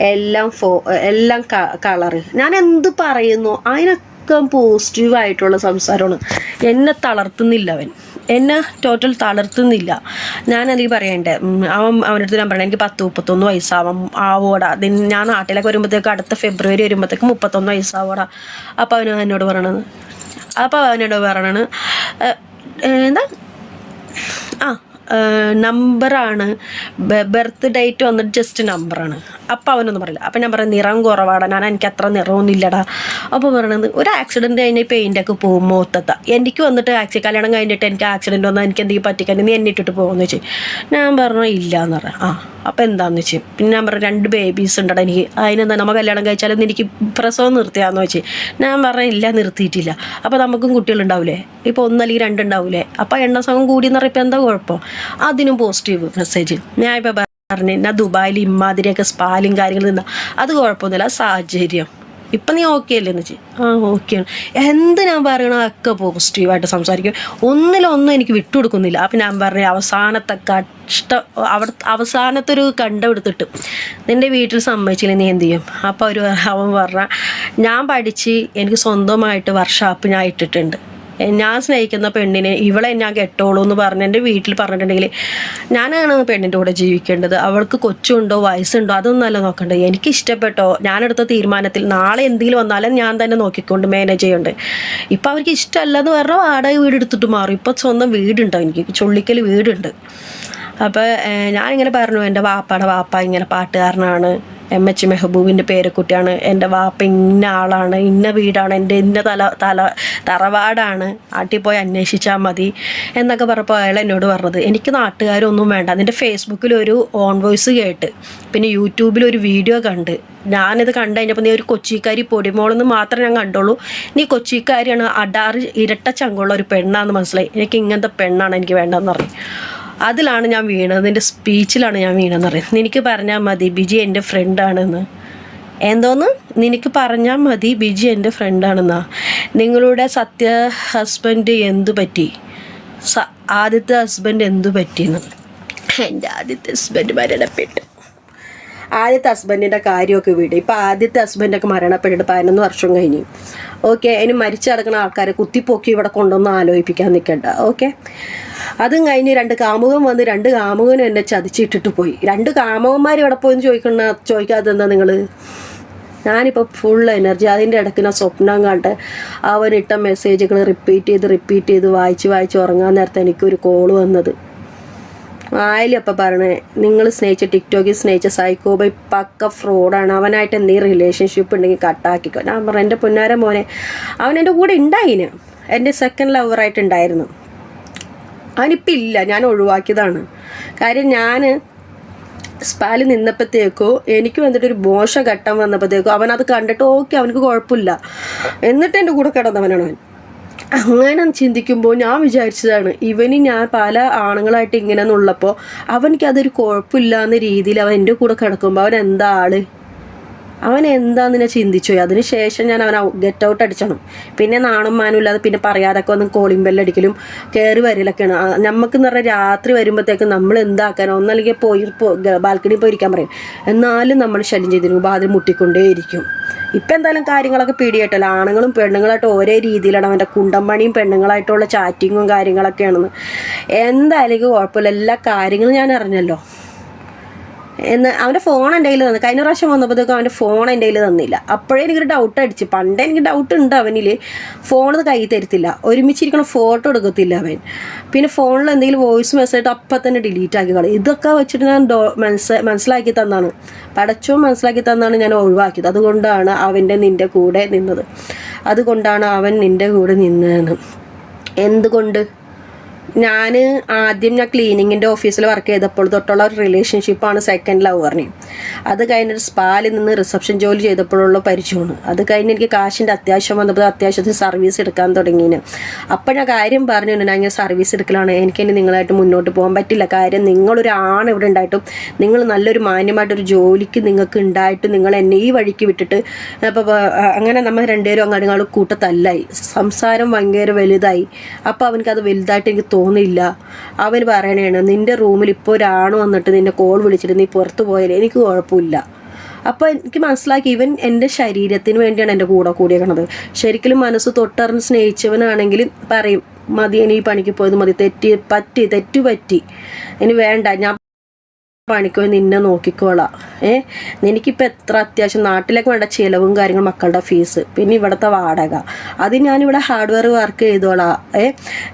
എല്ലാം ഫോ എല്ലാം കളറ്. ഞാൻ എന്ത് പറയുന്നു അതിനൊക്കെ പോസിറ്റീവായിട്ടുള്ള സംസാരമാണ്. എന്നെ തളർത്തുന്നില്ല അവൻ. എന്നെ ടോട്ടൽ തളർത്തുന്നില്ല. ഞാൻ എനിക്ക് പറയണ്ടേ അവൻ അവന്റെ അടുത്ത് ഞാൻ പറയണേ എനിക്ക് പത്ത് മുപ്പത്തൊന്ന് വയസ്സാവാം ആവോടാ. ഞാൻ നാട്ടിലേക്ക് വരുമ്പോഴത്തേക്ക് അടുത്ത ഫെബ്രുവരി വരുമ്പോഴത്തേക്ക് മുപ്പത്തൊന്ന് വയസ്സാവോടാ. അപ്പോൾ അവന് എന്നോട് പറയണത്? അപ്പോൾ അവനോട് പറയണത് "ഏ, ഏ, എന്താ? ആ നമ്പറാണ്. ബർത്ത് ഡേറ്റ് വന്നിട്ട് ജസ്റ്റ് നമ്പറാണ്. അപ്പം അവനൊന്നും പറയില്ല. അപ്പം ഞാൻ പറയാം നിറം കുറവാടാ. ഞാൻ എനിക്ക് അത്ര നിറമൊന്നും ഇല്ലടാ. അപ്പോൾ പറയണത് ഒരു ആക്സിഡന്റ് കഴിഞ്ഞാൽ പെയിന്റൊക്കെ പോകും മൊത്തത്ത. എനിക്ക് വന്നിട്ട് ആക്സി കല്യാണം കഴിഞ്ഞിട്ട് എനിക്ക് ആക്സിഡന്റ് വന്നാൽ എനിക്ക് എന്തെങ്കിലും പറ്റിക്കാൻ നീ എന്നെ ഇട്ടിട്ട് പോകുമെന്ന് വെച്ചു. ഞാൻ പറഞ്ഞു ഇല്ല എന്ന് പറയാം. ആ അപ്പോൾ എന്താന്ന് വെച്ച്. പിന്നെ ഞാൻ പറഞ്ഞു രണ്ട് ബേബീസ് ഉണ്ടടാ എനിക്ക്. അതിനെന്താ നമ്മൾ കല്യാണം കഴിച്ചാലും എനിക്ക് പ്രസവം നിർത്തിയാന്ന് വെച്ച്. ഞാൻ പറഞ്ഞു ഇല്ല നിർത്തിയിട്ടില്ല. അപ്പോൾ നമുക്കും കുട്ടികളുണ്ടാവില്ലേ ഇപ്പോൾ ഒന്നല്ലെങ്കിൽ രണ്ടുണ്ടാവില്ലേ അപ്പോൾ എണ്ണ സംഘം കൂടി എന്ന് പറയുമ്പോൾ എന്താ കുഴപ്പം? അതിനും പോസിറ്റീവ് മെസ്സേജ് ഞാൻ ഇപ്പോൾ പറഞ്ഞു എന്നാൽ ദുബായിൽ ഇമ്മാതിരിയൊക്കെ സ്പാലും കാര്യങ്ങളും നിന്നാൽ അത് കുഴപ്പമൊന്നുമില്ല സാഹചര്യം. ഇപ്പം നീ ഓക്കെ അല്ലേ എന്ന് വെച്ചു? ആ ഓക്കെയാണ് എന്ത് ഞാൻ പറയണോ ഒക്കെ പോസിറ്റീവായിട്ട് സംസാരിക്കും. ഒന്നിലൊന്നും എനിക്ക് വിട്ടുകൊടുക്കുന്നില്ല. അപ്പം ഞാൻ പറഞ്ഞ അവസാനത്തെ കഷ്ട അവിടെ അവസാനത്തെ ഒരു കണ്ടെടുത്തിട്ട് നിന്റെ വീട്ടിൽ സമ്മതിച്ചില്ല നീ എന്ത് ചെയ്യും? അപ്പോൾ ഒരു അവൻ പറഞ്ഞ ഞാൻ പഠിച്ച് എനിക്ക് സ്വന്തമായിട്ട് വർഷാപ്പ് ഞാൻ ഇട്ടിട്ടുണ്ട്. ഞാൻ സ്നേഹിക്കുന്ന പെണ്ണിനെ ഇവളെ ഞാൻ കെട്ടോളൂ എന്ന് പറഞ്ഞ് എന്റെ വീട്ടിൽ പറഞ്ഞിട്ടുണ്ടെങ്കിൽ ഞാനാണ് പെണ്ണിന്റെ കൂടെ ജീവിക്കേണ്ടത്. അവൾക്ക് കൊച്ചുണ്ടോ വയസ്സുണ്ടോ അതൊന്നല്ല നോക്കേണ്ടത് എനിക്ക് ഇഷ്ടപ്പെട്ടോ? ഞാനെടുത്ത തീരുമാനത്തിൽ നാളെ എന്തെങ്കിലും വന്നാലും ഞാൻ തന്നെ നോക്കിക്കൊണ്ട് മാനേജ് ചെയ്യുന്നുണ്ട് ഇപ്പം അവർക്ക് ഇഷ്ടമല്ല എന്ന് പറഞ്ഞാൽ വാടക വീട് എടുത്തിട്ട് മാറും. ഇപ്പം സ്വന്തം വീടുണ്ടോ എനിക്ക്? ചുള്ളിക്കൽ വീടുണ്ട്. അപ്പോൾ ഞാനിങ്ങനെ പറഞ്ഞു എന്റെ വാപ്പയുടെ വാപ്പ ഇങ്ങനെ പാട്ടുകാരനാണ്. എം എച്ച് മെഹബൂബിന്റെ പേരക്കുട്ടിയാണ് എന്റെ വാപ്പ ഇന്ന ആളാണ് ഇന്ന വീടാണ് എന്റെ ഇന്ന തല തല തറവാടാണ്. ആട്ടിൽ പോയി അന്വേഷിച്ചാൽ മതി എന്നൊക്കെ പറഞ്ഞപ്പോൾ അയാൾ എന്നോട് പറഞ്ഞത് എനിക്ക് നാട്ടുകാരൊന്നും വേണ്ട. നിന്റെ ഫേസ്ബുക്കിൽ ഒരു ഓൺ വോയിസ് കേട്ട് പിന്നെ യൂട്യൂബിൽ ഒരു വീഡിയോ കണ്ട്. ഞാനിത് കണ്ടു കഴിഞ്ഞപ്പോൾ നീ ഒരു കൊച്ചിക്കാരി പൊടിമോളെന്ന് മാത്രമേ ഞാൻ കണ്ടുള്ളൂ. നീ കൊച്ചിക്കാരിയാണ് അടാറ് ഇരട്ട ചങ്കുള്ള ഒരു പെണ്ണാന്ന് മനസ്സിലായി. എനിക്ക് ഇങ്ങനത്തെ പെണ്ണാണ് എനിക്ക് വേണ്ടതെന്ന് പറഞ്ഞു. അതിലാണ് ഞാൻ വീണത്. എന്റെ സ്പീച്ചിലാണ് ഞാൻ വീണതെന്ന് പറയുന്നത്. നിനക്ക് പറഞ്ഞാൽ മതി ബിജി എന്റെ ഫ്രണ്ടാണെന്ന് എന്തോന്ന്? നിനക്ക് പറഞ്ഞാൽ മതി ബിജി എന്റെ ഫ്രണ്ടാണെന്നാ നിങ്ങളുടെ സത്യ ഹസ്ബൻഡ് എന്തു പറ്റി? ആദ്യത്തെ ഹസ്ബൻഡ് എന്തു പറ്റിയെന്ന്? എന്റെ ആദ്യത്തെ ഹസ്ബൻഡ് മരണപ്പെട്ടു. ആദ്യത്തെ ഹസ്ബൻഡിന്റെ കാര്യമൊക്കെ വിട്. ഇപ്പം ആദ്യത്തെ ഹസ്ബൻഡൊക്കെ മരണപ്പെട്ടിട്ട് പതിനൊന്ന് വർഷം കഴിഞ്ഞു. ഓക്കെ ഇനി മരിച്ചു കിടക്കുന്ന ആൾക്കാരെ കുത്തിപ്പൊക്കി ഇവിടെ കൊണ്ടുവന്ന് ആലോചിപ്പിക്കാൻ നിൽക്കണ്ട ഓക്കെ അതും കഴിഞ്ഞ് രണ്ട് കാമുകൻ വന്ന് രണ്ട് കാമുകനും എന്നെ ചതിച്ചിട്ടിട്ട് പോയി. രണ്ട് കാമുകന്മാർ ഇവിടെ പോയെന്ന് ചോദിക്കണ ചോദിക്കാതെ എന്താ നിങ്ങൾ ഞാനിപ്പോൾ ഫുൾ എനർജി അതിന്റെ ഇടയ്ക്ക് ഞാൻ സ്വപ്നം കണ്ട് അവനിട്ട മെസ്സേജുകൾ റിപ്പീറ്റ് ചെയ്ത് റിപ്പീറ്റ് ചെയ്ത് വായിച്ച് വായിച്ച് ഉറങ്ങാൻ നേരത്തെ എനിക്കൊരു കോൾ വന്നത്. ആയാലും അപ്പം പറഞ്ഞേ നിങ്ങൾ സ്നേഹിച്ച ടിക്ടോക്കിൽ സ്നേഹിച്ച സൈക്കോ ബൈ പക്ക ഫ്രോഡാണ് അവനായിട്ട് എന്തെങ്കിലും റിലേഷൻഷിപ്പ് ഉണ്ടെങ്കിൽ കട്ടാക്കിക്കോ ഞാൻ പറഞ്ഞു എന്റെ പൊന്നാര മോനെ അവൻ എന്റെ കൂടെ ഉണ്ടായിന് എന്റെ സെക്കൻഡ് ലവറായിട്ട് ഉണ്ടായിരുന്നു അവനിപ്പോൾ ഇല്ല ഞാൻ ഒഴിവാക്കിയതാണ്. കാര്യം ഞാൻ സ്പാലിൽ നിന്നപ്പോഴത്തേക്കോ എനിക്ക് വന്നിട്ട് ഒരു മോശഘട്ടം വന്നപ്പോഴത്തേക്കോ അവൻ അത് കണ്ടിട്ട് ഓക്കെ അവനക്ക് കുഴപ്പമില്ല. എന്നിട്ട് എന്റെ കൂടെ കിടന്നവനാണ് അവൻ. അങ്ങനെ ചിന്തിക്കുമ്പോൾ ഞാൻ വിചാരിച്ചതാണ് ഇവന് ഞാൻ പല ആണുങ്ങളായിട്ട് ഇങ്ങനെ ഉള്ളപ്പോൾ അവനിക്ക് അതൊരു കുഴപ്പമില്ല എന്ന രീതിയിൽ അവൻ എന്റെ കൂടെ കിടക്കുമ്പോൾ അവൻ എന്താ ആൾ? അവൻ എന്താന്ന് ഞാൻ ചിന്തിച്ചു. അതിന് ശേഷം ഞാൻ അവൻ ഗെറ്റ് ഔട്ട് അടിച്ചണം. പിന്നെ നാണും മാനും ഇല്ലാതെ പിന്നെ പറയാതൊക്കെ ഒന്ന് കോളിംഗ് ബെല്ലടിക്കലും കയറി വരലൊക്കെയാണ്. നമുക്കെന്ന് പറഞ്ഞാൽ രാത്രി വരുമ്പോഴത്തേക്ക് നമ്മൾ എന്താക്കാനോ? ഒന്നല്ലെങ്കിൽ പോയി ബാൽക്കണി പോയിരിക്കാൻ പറയും. എന്നാലും നമ്മൾ ശല്യം ചെയ്തിരുന്നു അതിൽ മുട്ടിക്കൊണ്ടേയിരിക്കും. ഇപ്പം എന്തായാലും കാര്യങ്ങളൊക്കെ പിടിയിട്ടല്ലോ ആണുങ്ങളും പെണ്ണുങ്ങളായിട്ട് ഒരേ രീതിയിലാണ് അവന്റെ കുണ്ടമ്പണിയും പെണ്ണുങ്ങളായിട്ടുള്ള ചാറ്റിങ്ങും കാര്യങ്ങളൊക്കെയാണെന്ന്. എന്തായാലും കുഴപ്പമില്ല. എല്ലാ കാര്യങ്ങളും ഞാൻ അറിഞ്ഞല്ലോ. എന്ന് അവന്റെ ഫോൺ എന്റെ കയ്യിൽ തന്നു. കഴിഞ്ഞ പ്രാവശ്യം വന്നപ്പോഴത്തേക്കും അവന്റെ ഫോൺ എന്റെ കയ്യിൽ തന്നില്ല. അപ്പോഴേ എനിക്കൊരു ഡൗട്ട് അടിച്ച്. പണ്ടേ എനിക്ക് ഡൗട്ട് ഉണ്ട് അവനിൽ. ഫോൺ കൈ തരത്തില്ല. ഒരുമിച്ചിരിക്കണം ഫോട്ടോ എടുക്കത്തില്ല അവൻ. പിന്നെ ഫോണിൽ എന്തെങ്കിലും വോയിസ് മെസ്സേജ് അപ്പം തന്നെ ഡിലീറ്റ് ആക്കി കളയും. ഇതൊക്കെ വെച്ചിട്ട് ഞാൻ ഡോ മനസ്സ് മനസ്സിലാക്കി തന്നാണ്. പടച്ചോ മനസ്സിലാക്കി തന്നാണ് ഞാൻ ഒഴിവാക്കിയത്. അതുകൊണ്ടാണ് അവന്റെ നിന്റെ കൂടെ നിന്നത്. അതുകൊണ്ടാണ് അവൻ നിന്റെ കൂടെ നിന്നതെന്ന്. എന്തുകൊണ്ട്? ഞാൻ ആദ്യം ഞാൻ ക്ലീനിങ്ങിന്റെ ഓഫീസിൽ വർക്ക് ചെയ്തപ്പോൾ തൊട്ടുള്ള ഒരു റിലേഷൻഷിപ്പാണ് സെക്കൻഡ് ലവ് പറഞ്ഞത് അത് കഴിഞ്ഞിട്ട് സ്പാലിൽ നിന്ന് റിസപ്ഷൻ ജോലി ചെയ്തപ്പോഴുള്ള പരിചയമാണ്. അത് കഴിഞ്ഞ് എനിക്ക് കാശിന്റെ അത്യാവശ്യം വന്നപ്പോൾ അത്യാവശ്യത്തിന് സർവീസ് എടുക്കാൻ തുടങ്ങിന്. അപ്പോൾ ഞാൻ കാര്യം പറഞ്ഞു ഞാൻ ഇങ്ങനെ സർവീസ് എടുക്കലാണ്. എനിക്ക് ഇനി നിങ്ങളായിട്ട് മുന്നോട്ട് പോകാൻ പറ്റില്ല. കാര്യം നിങ്ങളൊരു ആണ് ഇവിടെ ഉണ്ടായിട്ടും നിങ്ങൾ നല്ലൊരു മാന്യമായിട്ടൊരു ജോലിക്ക് നിങ്ങൾക്ക് ഉണ്ടായിട്ടും നിങ്ങൾ എന്നെ ഈ വഴിക്ക് വിട്ടിട്ട് അപ്പോൾ അങ്ങനെ നമ്മൾ രണ്ടുപേരും അങ്ങനെ കൂട്ടത്തല്ലായി. സംസാരം ഭയങ്കര വലുതായി. അപ്പോൾ അവനക്കത് വലുതായിട്ട് എനിക്ക് തോന്നിയില്ല അവൻ പറയണേണ് നിന്റെ റൂമിൽ ഇപ്പോൾ ഒരാണ് വന്നിട്ട് നിന്നെ കോൾ വിളിച്ചിട്ട് നീ പുറത്തു പോയാൽ എനിക്ക് കുഴപ്പമില്ല. അപ്പോൾ എനിക്ക് മനസ്സിലാക്കി ഇവൻ എന്റെ ശരീരത്തിന് വേണ്ടിയാണ് എന്റെ കൂടെ കൂടിയേക്കണത്. ശരിക്കും മനസ്സ് തൊട്ടറിഞ്ഞ് സ്നേഹിച്ചവനാണെങ്കിൽ പറയും മതി ഇനി പണിക്ക് പോയത് മതി തെറ്റി പറ്റി തെറ്റു പറ്റി ഇനി വേണ്ട ഞാൻ പണിക്ക് നിന്നെ നോക്കിക്കോളാം. ഏ? എനിക്കിപ്പോൾ എത്ര അത്യാവശ്യം നാട്ടിലേക്ക് വേണ്ട ചിലവും കാര്യങ്ങളും മക്കളുടെ ഫീസ് പിന്നെ ഇവിടുത്തെ വാടക. അത് ഞാനിവിടെ ഹാർഡ്വെയർ വർക്ക് ചെയ്തോളാം. ഏ?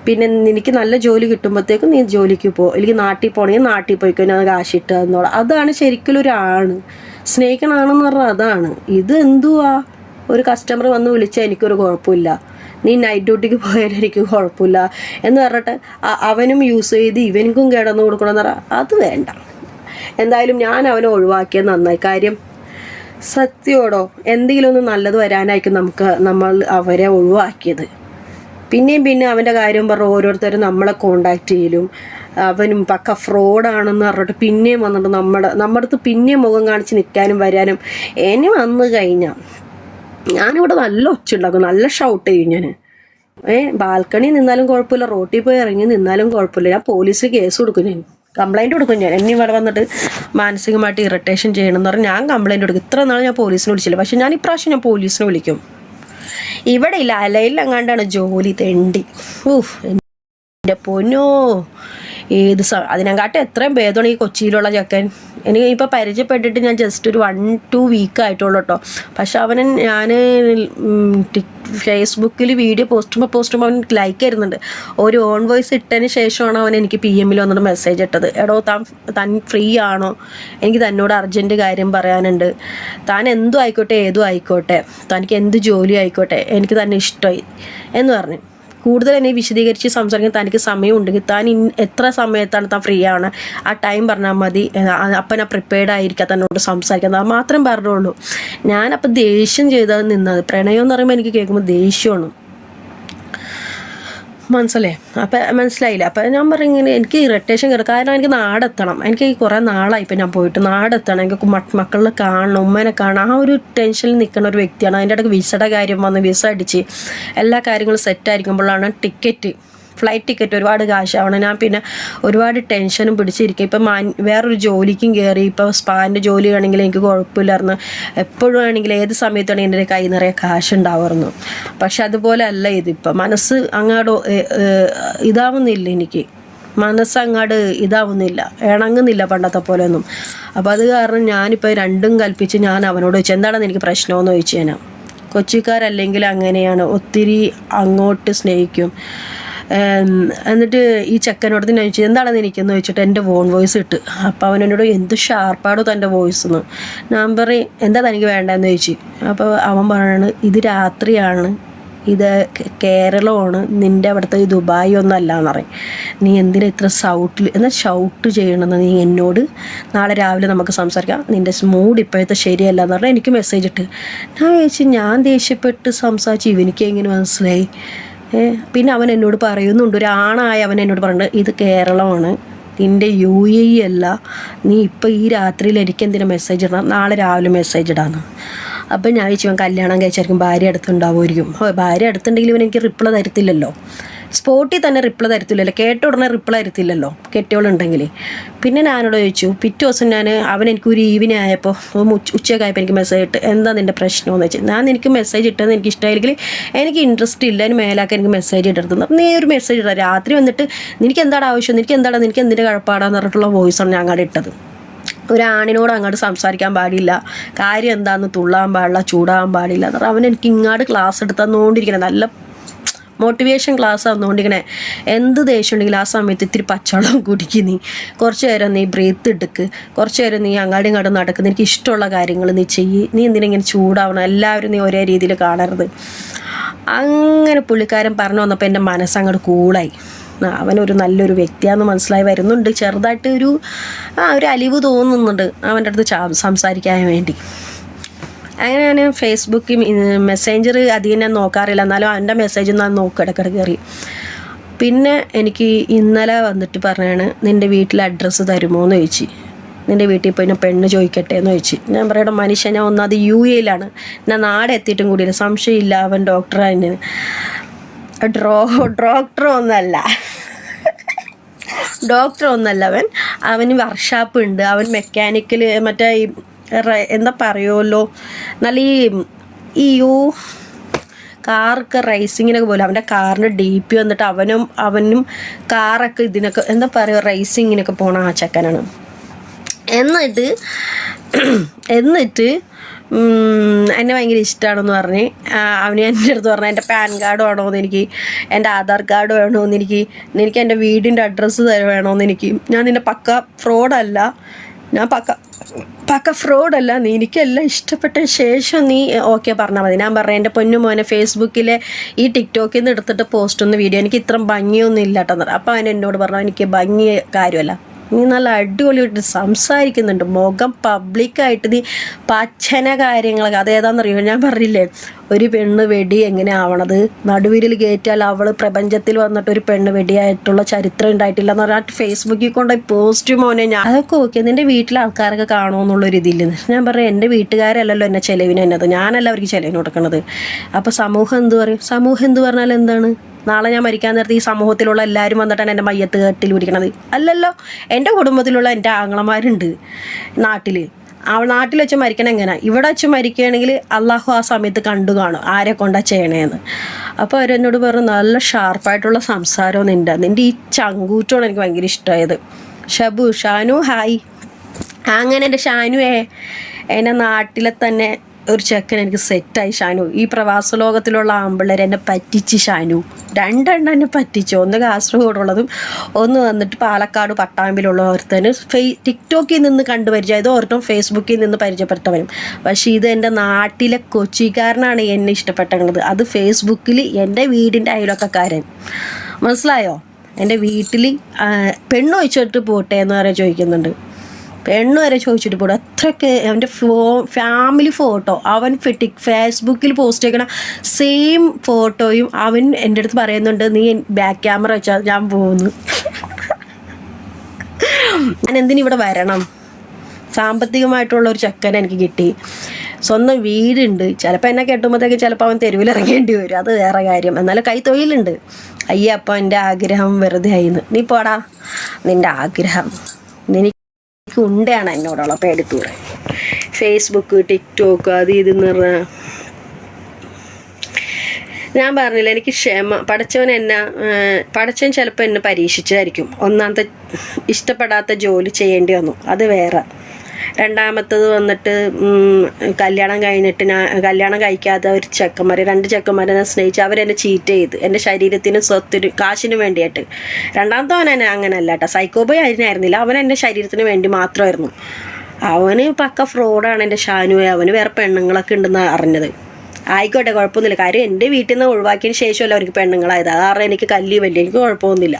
പിന്നെ എനിക്ക് നല്ല ജോലി കിട്ടുമ്പോഴത്തേക്കും നീ ജോലിക്ക് പോ. അല്ലെങ്കിൽ നാട്ടിൽ പോകണമെങ്കിൽ നാട്ടിൽ പോയിക്കോ ഞാൻ കാശിട്ട് തന്നോളാം. അതാണ് ശരിക്കും ഒരു ആണ്. സ്നേഹിക്കണാണെന്ന് പറഞ്ഞാൽ അതാണ്. ഇത് എന്തുവാ? ഒരു കസ്റ്റമർ വന്ന് വിളിച്ചാൽ എനിക്കൊരു കുഴപ്പമില്ല. നീ നൈറ്റ് ഡ്യൂട്ടിക്ക് പോയാലും എനിക്ക് കുഴപ്പമില്ല. എന്ന് പറഞ്ഞിട്ട് അവനും യൂസ് ചെയ്ത് ഇവനിക്കും കിടന്നു കൊടുക്കണമെന്ന് പറഞ്ഞാൽ അത് വേണ്ട. എന്തായാലും ഞാൻ അവനെ ഒഴിവാക്കിയത് നന്നായി. കാര്യം സത്യോടോ എന്തെങ്കിലും ഒന്ന് നല്ലത് വരാനായിരിക്കും നമുക്ക് നമ്മൾ അവരെ ഒഴിവാക്കിയത്. പിന്നെയും പിന്നെ അവന്റെ കാര്യം പറഞ്ഞ് ഓരോരുത്തരും നമ്മളെ കോണ്ടാക്ട് ചെയ്യലും. അവനും പക്ക ഫ്രോഡാണെന്ന് പറഞ്ഞിട്ട് പിന്നെയും വന്നിട്ട് നമ്മുടെ നമ്മുടെ അടുത്ത് പിന്നെയും മുഖം കാണിച്ച് നിൽക്കാനും വരാനും ഇനി വന്നു കഴിഞ്ഞാൽ ഞാനിവിടെ നല്ല ഒച്ച ഉണ്ടാക്കും നല്ല ഷൗട്ട് ചെയ്യും ഞാൻ ഏ ബാൽക്കണി നിന്നാലും കുഴപ്പമില്ല റോട്ടിൽ പോയി ഇറങ്ങി നിന്നാലും കുഴപ്പമില്ല ഞാൻ പോലീസിൽ കേസ് കൊടുക്കും ഞാൻ കംപ്ലൈന്റ് കൊടുക്കും ഞാൻ. എന്നെ ഇവിടെ വന്നിട്ട് മാനസികമായിട്ട് ഇറിറ്റേഷൻ ചെയ്യണമെന്ന് പറഞ്ഞാൽ ഞാൻ കംപ്ലൈന്റ് കൊടുക്കും. ഇത്ര നാൾ ഞാൻ പോലീസിനെ വിളിച്ചില്ല. പക്ഷേ ഞാൻ ഇപ്രാവശ്യം ഞാൻ പോലീസിനെ വിളിക്കും. ഇവിടെ ഇല്ല അലയിലെങ്ങാണ്ടാണ് ജോലി തെണ്ടി. ഊഫ് എന്റെ പൊന്നോ. ഏത് അതിനെക്കാട്ടും എത്രയും ഭേദമാണ് ഈ കൊച്ചിയിലുള്ള ചെക്കൻ. എനിക്ക് ഇപ്പോൾ പരിചയപ്പെട്ടിട്ട് ഞാൻ ജസ്റ്റ് ഒരു വൺ ടു വീക്ക് ആയിട്ടുള്ളൂ കേട്ടോ പക്ഷെ അവന് ഞാൻ ഫേസ്ബുക്കിൽ വീഡിയോ പോസ്റ്റുമ്പോൾ പോസ്റ്റുമ്പോൾ അവൻ ലൈക്ക് ആയിരുന്നുണ്ട് ഒരു ഓൺ വോയിസ് ഇട്ടതിന് ശേഷമാണ് അവൻ എനിക്ക് പി എമ്മിൽ വന്നിട്ട് മെസ്സേജ് ഇട്ടത്. എടോ താൻ താൻ ഫ്രീ ആണോ? എനിക്ക് തന്നോട് അർജന്റ് കാര്യം പറയാനുണ്ട്. താൻ എന്തും ആയിക്കോട്ടെ ഏതും ആയിക്കോട്ടെ. തനിക്ക് എന്ത് ജോലി ആയിക്കോട്ടെ എനിക്ക് തന്നെ ഇഷ്ടമായി എന്ന് പറഞ്ഞു. കൂടുതൽ എന്നെ വിശദീകരിച്ച് സംസാരിക്കാൻ തനിക്ക് സമയമുണ്ടെങ്കിൽ താൻ എത്ര സമയത്താണ് താൻ ഫ്രീ ആണ് ആ ടൈം പറഞ്ഞാൽ മതി. അപ്പൻ അപ്പം ഞാൻ പ്രിപ്പയർഡ് ആയിരിക്കാം തന്നോട് സംസാരിക്കാൻ മാത്രം പറഞ്ഞുള്ളൂ ഞാനപ്പോൾ ദേഷ്യം ചെയ്താൽ നിന്നത്. പ്രണയം എന്ന് പറയുമ്പോൾ എനിക്ക് കേൾക്കുമ്പോൾ ദേഷ്യമാണ് മനസ്സിലായി. അപ്പം മനസ്സിലായില്ല. അപ്പം ഞാൻ ഇങ്ങനെ എനിക്ക് ഇറിറ്റേഷൻ കയറും കാരണം എനിക്ക് നാടെത്തണം. എനിക്ക് കുറേ നാളായി ഇപ്പം ഞാൻ പോയിട്ട് നാടെത്തണം. എനിക്ക് മക്കളിൽ മക്കളെ കാണണം ഉമ്മനെ കാണണം. ആ ഒരു ടെൻഷനിൽ നിൽക്കുന്ന ഒരു വ്യക്തിയാണ്. അതിന്റെ ഇടയ്ക്ക് വിസയുടെ കാര്യം വന്ന് വിസ അടിച്ച് എല്ലാ കാര്യങ്ങളും സെറ്റായിരിക്കുമ്പോഴാണ് ടിക്കറ്റ് ഫ്ലൈറ്റ് ടിക്കറ്റ് ഒരുപാട് കാശാവണം. ഞാൻ പിന്നെ ഒരുപാട് ടെൻഷനും പിടിച്ചിരിക്കും. ഇപ്പം മാൻ വേറൊരു ജോലിക്കും കയറി ഇപ്പോൾ സ്പാന്റെ ജോലി ആണെങ്കിൽ എനിക്ക് കുഴപ്പമില്ലായിരുന്നു. എപ്പോഴും ആണെങ്കിൽ ഏത് സമയത്താണെങ്കിൽ എന്റെ കൈ നിറയെ കാശ് ഉണ്ടാവുമായിരുന്നു പക്ഷെ അതുപോലെ അല്ല ഇതിപ്പോൾ മനസ്സ് അങ്ങോട്ട് ഇതാവുന്നില്ല എനിക്ക്. മനസ്സങ്ങാട് ഇതാവുന്നില്ല. ഇണങ്ങുന്നില്ല പണ്ടത്തെ പോലെയൊന്നും. അപ്പോൾ അത് കാരണം ഞാനിപ്പോൾ രണ്ടും കൽപ്പിച്ച് ഞാൻ അവനോട് ചോദിച്ചു എന്താണെന്ന് എനിക്ക് പ്രശ്നമെന്ന് ചോദിച്ചു ഞാൻ. കൊച്ചിക്കാരല്ലെങ്കിൽ അങ്ങനെയാണ്. ഒത്തിരി അങ്ങോട്ട് സ്നേഹിക്കും. എന്നിട്ട് ഈ ചെക്കനോട് തന്നെ ചോദിച്ചു എന്താണെന്ന് എനിക്കെന്ന് ചോദിച്ചിട്ട് എന്റെ ഫോൺ വോയിസ് ഇട്ട്. അപ്പോൾ അവൻ എന്നോട് എന്ത് ഷാർപ്പാടോ തന്റെ വോയിസ് എന്ന് പറയും എന്താ തനിക്ക് വേണ്ടതെന്ന് ചോദിച്ചു. അപ്പോൾ അവൻ പറയാണ് ഇത് രാത്രിയാണ് ഇത് കേരളമാണ് നിന്റെ അവിടുത്തെ ദുബായ് ഒന്നല്ല എന്ന് പറയും. നീ എന്തിനാ ഇത്ര സൗട്ടിൽ എന്നാൽ ഷൗട്ട് ചെയ്യണമെന്ന് നീ എന്നോട് നാളെ രാവിലെ നമുക്ക് സംസാരിക്കാം. നിന്റെ മൂഡ് ഇപ്പോഴത്തെ ശരിയല്ല എന്ന് പറഞ്ഞാൽ എനിക്ക് മെസ്സേജ് ഇട്ട്. ഞാൻ ചോദിച്ചു ഞാൻ ദേഷ്യപ്പെട്ട് സംസാരിച്ച് ഇവനിക്ക് എങ്ങനെ മനസ്സിലായി? പിന്നെ അവൻ എന്നോട് പറയുന്നുണ്ട് ഒരാണായ അവൻ എന്നോട് പറഞ്ഞിട്ടുണ്ട് ഇത് കേരളമാണ് നിന്റെ യു എ ഇ അല്ല നീ ഇപ്പോൾ ഈ രാത്രിയിൽ എനിക്ക് എന്തിനാ മെസ്സേജ് ഇടണം? നാളെ രാവിലെ മെസ്സേജ് ഇടാന്ന്. അപ്പം ഞാൻ ചോദിച്ചു കല്യാണം കഴിച്ചായിരിക്കും ഭാര്യ അടുത്തുണ്ടാവുമായിരിക്കും? ഭാര്യ അടുത്തുണ്ടെങ്കിൽ ഇവൻ എനിക്ക് റിപ്ലൈ തരത്തില്ലല്ലോ. സ്പോട്ടിൽ തന്നെ റിപ്ലൈ തരത്തില്ലല്ലോ. കേട്ട ഉടനെ റിപ്ലൈ തരത്തില്ലല്ലോ. കെട്ടിയോളുണ്ടെങ്കിൽ പിന്നെ ഞാനോട് ചോദിച്ചു പിറ്റേ ദിവസം ഞാൻ അവൻ എനിക്ക് ഒരു ഈവനിങ് ആയപ്പോൾ ഉച്ചയൊക്കെ ആയപ്പോൾ എനിക്ക് മെസ്സേജ് ഇട്ട് എന്താ നിന്റെ പ്രശ്നം? എന്ന് വെച്ചാൽ ഞാൻ എനിക്ക് മെസ്സേജ് ഇട്ടത് എനിക്ക് ഇഷ്ടമായില്ലെങ്കിൽ എനിക്ക് ഇൻട്രസ്റ്റ് ഇല്ല. അതിന് മേലാക്കാൻ എനിക്ക് മെസ്സേജ് ഇടരുത് അപ്പം നീ ഒരു മെസ്സേജ് ഇടാം. രാത്രി വന്നിട്ട് നിനക്ക് എന്താണ് ആവശ്യം? നിനക്ക് എന്താണ് നിനക്ക് എന്തിന്റെ കഴപ്പാടാന്ന് പറഞ്ഞിട്ടുള്ള വോയിസാണ് അങ്ങോട്ട് ഇട്ടത്. ഒരാണിനോട് അങ്ങോട്ട് സംസാരിക്കാൻ പാടില്ല. കാര്യം എന്താണെന്ന് തുള്ളാൻ പാടില്ല ചൂടാൻ പാടില്ല എന്ന് പറഞ്ഞാൽ അവൻ എനിക്ക് ഇങ്ങോട്ട് ക്ലാസ് എടുത്ത് തന്നുകൊണ്ടിരിക്കണേ നല്ല മോട്ടിവേഷൻ ക്ലാസ് തന്നുകൊണ്ടിരിക്കണേ എന്ത് ദേഷ്യം ഉണ്ടെങ്കിലും ആ സമയത്ത് ഇത്തിരി പച്ചവെള്ളം കുടിക്ക് നീ. കുറച്ച് നേരം നീ ബ്രീത്ത് എടുക്ക്. കുറച്ച് നേരം നീ അങ്ങാടും ഇങ്ങോട്ടും നടക്ക്. നിനക്ക് ഇഷ്ടമുള്ള കാര്യങ്ങൾ നീ ചെയ്യ്. നീ എന്തിനെങ്ങനെ ചൂടാവണം? എല്ലാവരും നീ ഒരേ രീതിയിൽ കാണരുത്. അങ്ങനെ പുള്ളിക്കാരൻ പറഞ്ഞു വന്നപ്പോൾ എന്റെ മനസ്സങ്ങോട്ട് കൂളായി. അവനൊരു നല്ലൊരു വ്യക്തിയാന്ന് മനസ്സിലായി വരുന്നുണ്ട്. ചെറുതായിട്ട് ഒരു ആ ഒരു അലിവ് തോന്നുന്നുണ്ട് അവന്റെ അടുത്ത് സംസാരിക്കാൻ വേണ്ടി. അങ്ങനെ ഞാൻ ഫേസ്ബുക്കിൽ മെസ്സേഞ്ചർ അധികം ഞാൻ നോക്കാറില്ല. എന്നാലും അവന്റെ മെസ്സേജ് ഞാൻ നോക്കും ഇടയ്ക്കിടയ്ക്ക് കയറി പിന്നെ എനിക്ക് ഇന്നലെ വന്നിട്ട് പറഞ്ഞാണ് നിന്റെ വീട്ടിലെ അഡ്രസ്സ് തരുമോ? എന്ന് ചോദിച്ചു. നിന്റെ വീട്ടിൽ പോയി ഞാൻ പെണ്ണ് ചോദിക്കട്ടെ? എന്ന് ചോദിച്ചു. ഞാൻ പറയട്ടെ മനുഷ്യ ഞാൻ ഒന്നത് യു എയിലാണ്. ഞാൻ നാടെ എത്തിയിട്ടും കൂടിയില്ല. സംശയമില്ല അവൻ ഡോക്ടറാണ് ഡ്രോ ഡോക്ടർ ഒന്നല്ല. ഡോക്ടർ ഒന്നല്ല അവൻ. അവന് വർക്ക്ഷോപ്പ് ഉണ്ട്. അവൻ മെക്കാനിക്കൽ മറ്റേ എന്താ പറയുമല്ലോ നല്ല ഈ ഈ യോ കാറൊക്കെ റേസിങ്ങിനൊക്കെ പോലെ അവന്റെ കാറിന്റെ ഡി പി വന്നിട്ട് അവനും അവനും കാറൊക്കെ ഇതിനൊക്കെ എന്താ പറയുക റേസിങ്ങിനൊക്കെ പോണ ആ ചെക്കനാണ്. എന്നിട്ട് എന്നിട്ട് എന്നെ ഭയങ്കര ഇഷ്ടമാണെന്ന് പറഞ്ഞ് അവന് എന്റെ അടുത്ത് പറഞ്ഞു എന്റെ പാൻ കാർഡ് വേണമെന്ന് എനിക്ക് എന്റെ ആധാർ കാർഡ് വേണമെന്ന് എനിക്ക് എനിക്ക് എന്റെ വീടിന്റെ അഡ്രസ്സ് വേണമെന്ന് എനിക്ക് ഞാൻ നിന്റെ പക്ക ഫ്രോഡല്ല ഞാൻ പക്ക പക്ക ഫ്രോഡല്ല. നീ എനിക്കെല്ലാം ഇഷ്ടപ്പെട്ട ശേഷം നീ ഓക്കെ പറഞ്ഞാൽ മതി. ഞാൻ പറയാം എന്റെ പൊന്നു മോനെ ഫേസ്ബുക്കിലെ ഈ ടിക്ടോക്കിൽ നിന്ന് എടുത്തിട്ട് പോസ്റ്റ് ഒന്ന് വീഡിയോ എനിക്ക് ഇത്ര ഭംഗിയൊന്നും ഇല്ല കേട്ടോ അപ്പോൾ അവൻ എന്നോട് പറഞ്ഞു എനിക്ക് ഭംഗി കാര്യമല്ല. നീ നല്ല അടിപൊളിയായിട്ട് സംസാരിക്കുന്നുണ്ട്. മുഖം പബ്ലിക്കായിട്ട് നീ പച്ചന കാര്യങ്ങളൊക്കെ. അത് ഏതാണെന്നറിയോ ഞാൻ പറഞ്ഞില്ലേ ഒരു പെണ്ണ് വെടി എങ്ങനെ ആവണത്? നടുവിരിൽ കയറ്റാൽ അവൾ പ്രപഞ്ചത്തിൽ വന്നിട്ട് ഒരു പെണ്ണ് വെടിയായിട്ടുള്ള ചരിത്രം ഉണ്ടായിട്ടില്ല എന്ന് പറഞ്ഞാൽ ഫേസ്ബുക്കിൽ കൊണ്ട് പോസ്റ്റ് മോനെ ഞാൻ. അതൊക്കെ ഓക്കെ. നിന്റെ വീട്ടിലെ ആൾക്കാരൊക്കെ കാണുമെന്നുള്ളൊരു ഇതില്ല ഞാൻ പറയാം എന്റെ വീട്ടുകാരല്ലല്ലോ എന്നെ ചെലവിന് എന്നത്. ഞാനല്ല അവർക്ക് ചെലവിന് കൊടുക്കണത്. അപ്പോൾ സമൂഹം എന്ത് പറയും? സമൂഹം എന്ത് പറഞ്ഞാൽ എന്താണ്? നാളെ ഞാൻ മരിക്കാൻ നേരത്തെ ഈ സമൂഹത്തിലുള്ള എല്ലാവരും വന്നിട്ടാണ് എന്റെ മയ്യത്ത് കെട്ടിൽ പിടിക്കണത് അല്ലല്ലോ. എന്റെ കുടുംബത്തിലുള്ള എന്റെ ആങ്ങളമാരുണ്ട് നാട്ടിൽ ആ നാട്ടിൽ വെച്ച് മരിക്കണം എങ്ങനെ? ഇവിടെ വെച്ച് മരിക്കുകയാണെങ്കിൽ അള്ളാഹു ആ സമയത്ത് കണ്ടു കാണും ആരെ കൊണ്ടാ ചെയ്യണേന്ന്. അപ്പോൾ അവരെന്നോട് പറഞ്ഞു നല്ല ഷാർപ്പായിട്ടുള്ള സംസാരവും നിന്റെ നിന്റെ ഈ ചങ്കൂറ്റമാണ് എനിക്ക് ഭയങ്കര ഇഷ്ടമായത് ഷബു ഷാനു ഹായ്. അങ്ങനെ എന്റെ ഷാനുവേ എന്നെ നാട്ടിലെ തന്നെ ഒരു ചെക്കൻ എനിക്ക് സെറ്റായി ഷാനു. ഈ പ്രവാസ ലോകത്തിലുള്ള ആമ്പിള്ളേർ എന്നെ പറ്റിച്ച് ഷാനു. രണ്ടെണ്ണം എന്നെ പറ്റിച്ചു. ഒന്ന് കാസർഗോഡുള്ളതും ഒന്ന് വന്നിട്ട് പാലക്കാട് പട്ടാമ്പിലുള്ള ഒരുത്തന് ഫെയ് ടിക്ടോക്കിൽ നിന്ന് കണ്ടു പരിചയം ഒരെണ്ണം ഫേസ്ബുക്കിൽ നിന്ന് പരിചയപ്പെട്ടവനും. പക്ഷേ ഇത് എന്റെ നാട്ടിലെ കൊച്ചിക്കാരനാണ് എന്നെ ഇഷ്ടപ്പെട്ടത് അത് ഫേസ്ബുക്കിൽ എന്റെ വീടിന്റെ അയലൊക്കക്കാരൻ മനസ്സിലായോ? എന്റെ വീട്ടിൽ പെണ്ണൊഴിച്ചിട്ട് പോട്ടെ എന്ന് പറയാൻ ചോദിക്കുന്നുണ്ട്. പെണ്ണ് വരെ ചോദിച്ചിട്ട് പോടും അത്രയ്ക്ക് അവന്റെ ഫോ ഫാമിലി ഫോട്ടോ അവൻ ഫിറ്റി ഫേസ്ബുക്കിൽ പോസ്റ്റ് ചെയ്യണ സെയിം ഫോട്ടോയും അവൻ എന്റെ അടുത്ത് പറയുന്നുണ്ട് നീ ബാക്ക് ക്യാമറ വെച്ചാൽ ഞാൻ പോകുന്നു ഞാൻ എന്തിനിവിടെ വരണം? സാമ്പത്തികമായിട്ടുള്ള ഒരു ചെക്കൻ എനിക്ക് കിട്ടി. സ്വന്തം വീടുണ്ട്. ചിലപ്പോൾ എന്നെ കെട്ടുമ്പോഴത്തേക്ക് ചിലപ്പോൾ അവൻ തെരുവിൽ ഇറങ്ങേണ്ടി വരും. അത് വേറെ കാര്യം. എന്നാലും കൈ തൊഴിലുണ്ട്. അപ്പം എന്റെ ആഗ്രഹം വെറുതെ ആയിന്ന്. നീ പോടാ. നിന്റെ ആഗ്രഹം. നിനക്ക് ഉണ്ടയാണ് എന്നോടുള്ള പേടിത്തൂറ് ഫേസ്ബുക്ക് ടിക്ടോക്ക് അത് ഇത് നിറ ഞാൻ പറഞ്ഞില്ല എനിക്ക് ക്ഷമ. പഠിച്ചവൻ എന്നെ പഠിച്ചവൻ ചിലപ്പോൾ എന്നെ പരീക്ഷിച്ചായിരിക്കും ഒന്നാമത്തെ ഇഷ്ടപ്പെടാത്ത ജോലി ചെയ്യേണ്ടി വന്നു. അത് വേറെ. രണ്ടാമത്തത് വന്നിട്ട് കല്യാണം കഴിഞ്ഞിട്ട് ഞാൻ കല്യാണം കഴിക്കാത്ത ഒരു ചെക്കന്മാർ രണ്ട് ചെക്കന്മാരെ ഞാൻ സ്നേഹിച്ച് അവരെന്നെ ചീറ്റ് ചെയ്ത്. എന്റെ ശരീരത്തിന് സ്വത്തിന് കാശിന് വേണ്ടിയിട്ട് രണ്ടാമത്തെ അവൻ എന്നെ അങ്ങനെയല്ല കേട്ടോ. സൈക്കോബോയ് അതിനായിരുന്നില്ല അവൻ എന്റെ ശരീരത്തിന് വേണ്ടി മാത്രമായിരുന്നു. അവന് പക്ക ഫ്രോഡാണ് എന്റെ ഷാനുവെ. അവന് വേറെ പെണ്ണുങ്ങളൊക്കെ ഉണ്ടെന്ന് അറിഞ്ഞത്. ആയിക്കോട്ടെ കുഴപ്പമൊന്നുമില്ല. കാര്യം എന്റെ വീട്ടിൽ നിന്ന് ഒഴിവാക്കിയതിന് ശേഷമല്ല അവർക്ക് പെണ്ണുങ്ങളായത്. അത് എനിക്ക് കല്ലി വലിയ എനിക്ക് കുഴപ്പമൊന്നുമില്ല.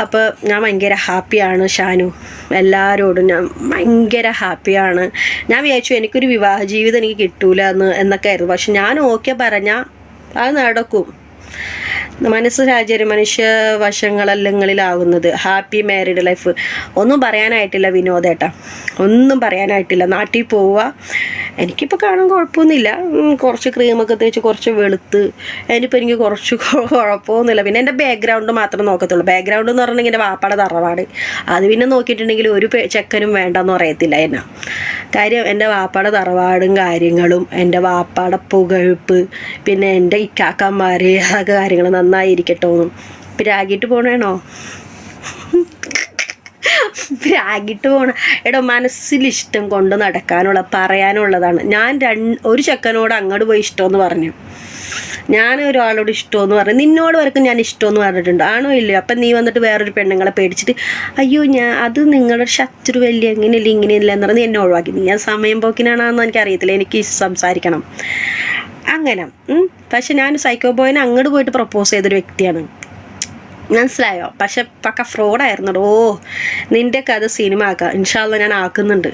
അപ്പോൾ ഞാൻ ഭയങ്കര ഹാപ്പിയാണ് ഷാനു. എല്ലാവരോടും ഞാൻ ഭയങ്കര ഹാപ്പിയാണ്. ഞാൻ വിചാരിച്ചു എനിക്കൊരു വിവാഹ ജീവിതം എനിക്ക് കിട്ടൂല എന്ന് എന്നൊക്കെ ആയിരുന്നു. പക്ഷെ ഞാൻ ഓക്കെ പറഞ്ഞാൽ അത് നടക്കും. മനസ്സ് സാഹചര്യം മനുഷ്യ വശങ്ങളല്ലങ്ങളിലാവുന്നത്. Happy married life. ഒന്നും പറയാനായിട്ടില്ല വിനോദേട്ടാ ഒന്നും പറയാനായിട്ടില്ല. നാട്ടിൽ പോവുക എനിക്കിപ്പോൾ കാണാൻ കുഴപ്പമൊന്നുമില്ല. കുറച്ച് ക്രീമൊക്കെ തേച്ച് കുറച്ച് വെളുത്ത്. അതിനിപ്പോൾ എനിക്ക് കുറച്ച് കുഴപ്പമൊന്നുമില്ല. പിന്നെ എന്റെ ബാക്ക്ഗ്രൗണ്ട് മാത്രം നോക്കത്തുള്ളൂ. ബാക്ക്ഗ്രൗണ്ട് എന്ന് പറഞ്ഞിട്ടുണ്ടെങ്കിൽ എന്റെ വാപ്പാടെ തറവാട്. അത് പിന്നെ നോക്കിയിട്ടുണ്ടെങ്കിൽ ഒരു ചെക്കനും വേണ്ടെന്ന് പറയത്തില്ല എന്നാ. കാര്യം എന്റെ വാപ്പാടെ തറവാടും കാര്യങ്ങളും എന്റെ വാപ്പാടെ പുകഴ്പ്പ് പിന്നെ എന്റെ ഇക്കാക്കന്മാർ അതൊക്കെ കാര്യങ്ങൾ നന്നായിരിക്കട്ടോന്നും. പിരാഗിട്ട് പോണേണോ? പ്രാഗിട്ട് പോണ എടോ മനസ്സിലിഷ്ടം കൊണ്ട് നടക്കാനുള്ള പറയാനുള്ളതാണ്. ഞാൻ രണ്ട് ഒരു ചെക്കനോട് അങ്ങോട്ട് പോയി ഇഷ്ടമെന്ന് പറഞ്ഞു. ഞാൻ ഒരാളോട് ഇഷ്ടമെന്ന് പറഞ്ഞു. നിന്നോട് വരക്കും ഞാൻ ഇഷ്ടമെന്ന് പറഞ്ഞിട്ടുണ്ട്. ആണോ ഇല്ലയോ? അപ്പം നീ വന്നിട്ട് വേറൊരു പെണ്ണുങ്ങളെ പേടിച്ചിട്ട് അയ്യോ ഞാൻ അത് നിങ്ങളുടെ ശത്രു വലിയ എങ്ങനെയല്ലേ ഇങ്ങനെയല്ല എന്ന് പറഞ്ഞ് എന്നെ ഒഴിവാക്കി. നീ ഞാൻ സമയം പോക്കിനാണെന്ന് എനിക്കറിയത്തില്ല. എനിക്ക് സംസാരിക്കണം. അങ്ങനെ. പക്ഷെ ഞാൻ സൈക്കോ ബോയിനെ അങ്ങോട്ട് പോയിട്ട് പ്രപ്പോസ് ചെയ്തൊരു വ്യക്തിയാണ്. മനസ്സിലായോ? പക്ഷെ പക്ക ഫ്രോഡായിരുന്നു ഓ നിന്റെ കഥ സിനിമ ആക്കാം. ഇൻഷാല്ല ഞാൻ ആക്കുന്നുണ്ട്.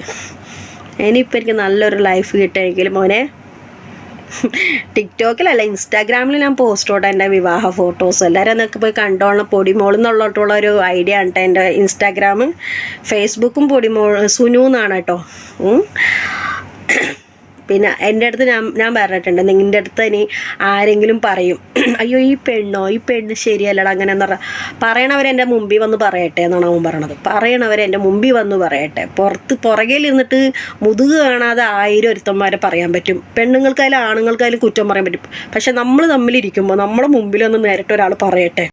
ഇനിയിപ്പോൾ എനിക്ക് നല്ലൊരു ലൈഫ് കിട്ടുമെങ്കിൽ മോനെ ടിക്ടോക്കിലല്ല ഇൻസ്റ്റാഗ്രാമിൽ ഞാൻ പോസ്റ്റ് ഇടാം എന്റെ വിവാഹ ഫോട്ടോസ് എല്ലാവരും എന്നൊക്കെ പോയി കണ്ടോളണം. പൊടിമോൾ എന്നുള്ളട്ടുള്ള ഒരു ഐഡിയ ആണ് കേട്ടോ എന്റെ ഇൻസ്റ്റാഗ്രാം. ഫേസ്ബുക്കും പൊടിമോൾ സുനു എന്നാണ് കേട്ടോ. പിന്നെ എന്റെ അടുത്ത് ഞാൻ ഞാൻ പറഞ്ഞിട്ടുണ്ട് നിങ്ങളുടെ അടുത്ത് ഇനി ആരെങ്കിലും പറയും അയ്യോ ഈ പെണ്ണോ ഈ പെണ്ണ് ശരിയല്ലടാ അങ്ങനെ എന്ന് പറഞ്ഞാൽ പറയണവർ എന്റെ മുമ്പിൽ വന്ന് പറയട്ടെ എന്നാണ് അവൻ പറയണത്. പറയണവർ എന്റെ മുമ്പിൽ വന്ന് പറയട്ടെ. പുറത്ത് പുറകിൽ ഇരുന്നിട്ട് മുതുക് കാണാതെ ആയിരം ഒരുത്തന്മാരെ പറയാൻ പറ്റും. പെണ്ണുങ്ങൾക്കായാലും ആണുങ്ങൾക്കായാലും കുറ്റം പറയാൻ പറ്റും. പക്ഷെ നമ്മൾ തമ്മിലിരിക്കുമ്പോൾ നമ്മുടെ മുമ്പിൽ ഒന്ന് നേരിട്ട് ഒരാൾ പറയട്ടെ.